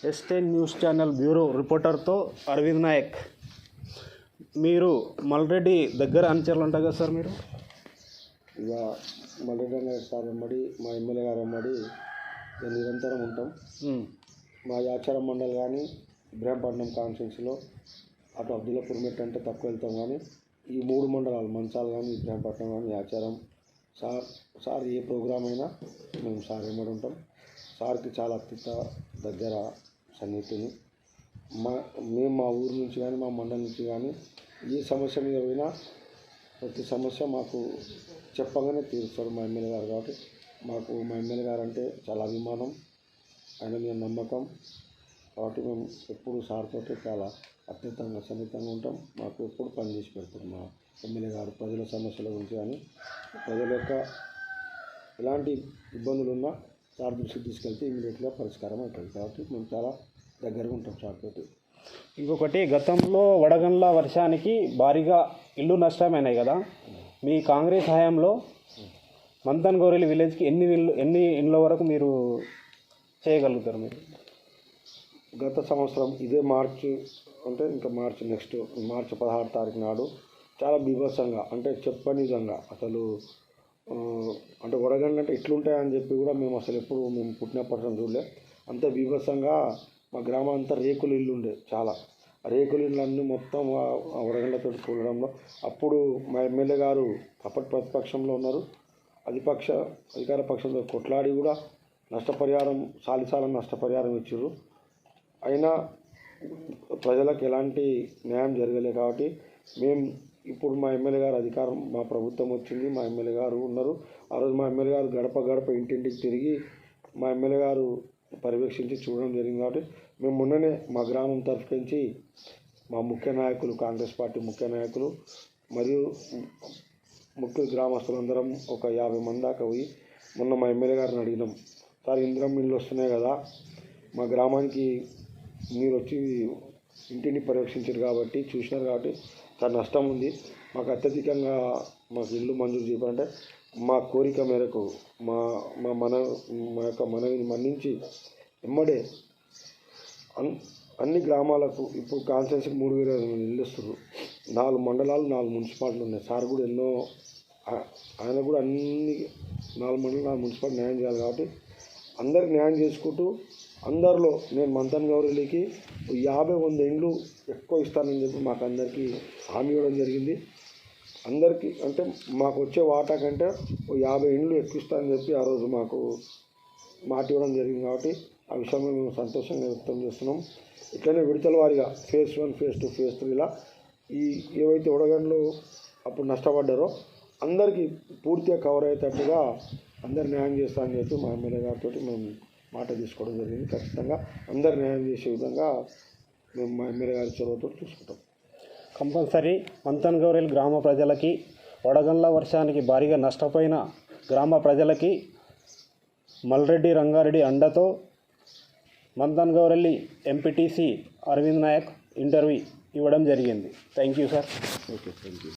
ఎస్టేన్ news channel bureau రిపోర్టర్తో అరవింద్ నాయక్. మీరు మల్రెడ్డి దగ్గర అనుచరులు ఉంటారు కదా సార్ మీరు? ఇక మల్లెడ్డి సార్ వెంబడి మా ఎమ్మెల్యే గారు మేము నిరంతరం ఉంటాం. మా యాచారం మండలి కానీ ఇబ్రాహీంపట్నం కాన్స్టిట్యున్సీలో అటు అబ్దుల్లాపూర్ మెట్ అంటే తక్కువ వెళ్తాం కానీ ఈ మూడు మండలాలు మంచాలు కానీ ఇబ్రాహీంపట్నం కానీ యాచారం సార్ సార్ ఏ ప్రోగ్రామ్ అయినా మేము సార్ వెంబడి ఉంటాం. సార్కి చాలా అత్యంత దగ్గర సన్నిహితుని మా మేము మా ఊరు నుంచి కానీ మా మండలం నుంచి కానీ ఏ సమస్య మీద పోయినా ప్రతి సమస్య మాకు చెప్పగానే తీరుస్తారు మా ఎమ్మెల్యే గారు కాబట్టి. మాకు మా ఎమ్మెల్యే గారు అంటే చాలా అభిమానం ఆయన మీద నమ్మకం. కాబట్టి మేము ఎప్పుడు సార్ చాలా అత్యంతంగా సన్నిహితంగా ఉంటాం. మాకు ఎప్పుడు పని చేసి పెడతారు మా ఎమ్మెల్యే గారు ప్రజల సమస్యల గురించి కానీ ప్రజల యొక్క ఎలాంటి ఇబ్బందులు ఉన్నా సార్ దృష్టికి తీసుకెళ్తే ఇమీడియట్గా పరిష్కారం అవుతుంది. కాబట్టి మేము చాలా దగ్గరగా ఉంటాం సార్ తోటి ఇంకొకటి గతంలో వడగండ్ల వర్షానికి భారీగా ఇల్లు నష్టమైనాయి కదా. మీ కాంగ్రెస్ హయాంలో మంతన్ గౌరెలి విలేజ్కి ఎన్ని ఇళ్ళు ఎన్ని ఇండ్ల వరకు మీరు చేయగలుగుతారు మీరు? గత సంవత్సరం ఇదే మార్చి అంటే ఇంకా మార్చి నెక్స్ట్ మార్చి పదహారు తారీఖు నాడు చాలా బీభత్సంగా అంటే చెప్పని విధంగా అసలు అంటే వడగండ్లు అంటే ఇట్లుంటాయని చెప్పి కూడా మేము అసలు ఎప్పుడు మేము పుట్టినప్పటి నుంచి చూడలే. అంత బీభత్సంగా మా గ్రామం అంతా రేకులు ఇల్లు ఉండే చాలా. రేకులు ఇళ్ళన్నీ అన్నీ మొత్తం వడగండ్లతో కూలడంలో. అప్పుడు మా ఎమ్మెల్యే గారు అప్పటి ప్రతిపక్షంలో ఉన్నారు. అధిపక్ష అధికార పక్షంతో కొట్లాడి కూడా నష్టపరిహారం సాలిసాలం నష్టపరిహారం ఇచ్చారు అయినా ప్రజలకు ఎలాంటి న్యాయం జరగలేదు కాబట్టి మేము ఇప్పుడు మా ఎమ్మెల్యే గారు అధికారం మా ప్రభుత్వం వచ్చింది మా ఎమ్మెల్యే గారు ఉన్నారు. ఆ రోజు మా ఎమ్మెల్యే గారు గడప గడప ఇంటింటికి తిరిగి మా ఎమ్మెల్యే గారు పర్యవేక్షించి చూడడం జరిగింది కాబట్టి మేము మొన్ననే మా గ్రామం తరఫు నుంచి మా ముఖ్య నాయకులు కాంగ్రెస్ పార్టీ ముఖ్య నాయకులు మరియు ముఖ్య గ్రామస్తులందరం ఒక యాభై మంది దాకా పోయి మొన్న మా ఎమ్మెల్యే గారిని అడిగినాం. సార్ ఇందిరం ఇల్లు వస్తున్నాయి కదా మా గ్రామానికి మీరు వచ్చి ఇంటిని పర్యవేక్షించారు కాబట్టి చూసినారు కాబట్టి చాలా నష్టం ఉంది. మాకు అత్యధికంగా మాకు ఇల్లు మంజూరు చేయాలంటే మా కోరిక మేరకు మా మా మన మా యొక్క మనవిని మన్నించి ఎమ్మడే అన్ అన్ని గ్రామాలకు ఇప్పుడు కాన్సెన్స్కి మూడు వేల ఐదు మంది ఇల్లు నాలుగు మండలాలు నాలుగు మున్సిపాలిటీలు ఉన్నాయి. సార్ కూడా ఎన్నో ఆయన కూడా అన్ని నాలుగు మండలం నాలుగు మున్సిపాలిటీ న్యాయం చేయాలి కాబట్టి అందరికి న్యాయం చేసుకుంటూ అందరిలో నేను మంతన్ గౌరీలకి యాభై వంద ఇండ్లు ఎక్కువ ఇస్తానని చెప్పి మాకు అందరికీ హామీ ఇవ్వడం జరిగింది. అందరికీ అంటే మాకు వచ్చే వాటా కంటే ఓ యాభై ఇండ్లు ఎక్కువ ఇస్తానని చెప్పి ఆ రోజు మాకు మాట ఇవ్వడం జరిగింది కాబట్టి ఆ విషయంలో మేము సంతోషంగా వ్యక్తం చేస్తున్నాం. ఇట్లనే విడతల వారిగా phase one phase two phase త్రీలా ఈ ఏవైతే ఉడగండ్లు అప్పుడు నష్టపడ్డారో అందరికీ పూర్తిగా కవర్ అయ్యేటట్టుగా అందరు న్యాయం చేస్తామని చెప్పి మా ఎమ్మెల్యే గారితో మేము మాట తీసుకోవడం జరిగింది. ఖచ్చితంగా అందరు న్యాయం చేసే విధంగా మేము మా ఎమ్మెల్యే గారి చొరవతో చూసుకుంటాం. కంపల్సరీ మంతన్ గౌరెల్ గ్రామ ప్రజలకి వడగండ్ల వర్షానికి భారీగా నష్టపోయిన గ్రామ ప్రజలకి మల్రెడ్డి రంగారెడ్డి అండతో మంతన్ గౌరెల్లి ఎంపీటీసీ అరవింద్ నాయక్ ఇంటర్వ్యూ ఇవ్వడం జరిగింది. Thank you sir. Okay thank you.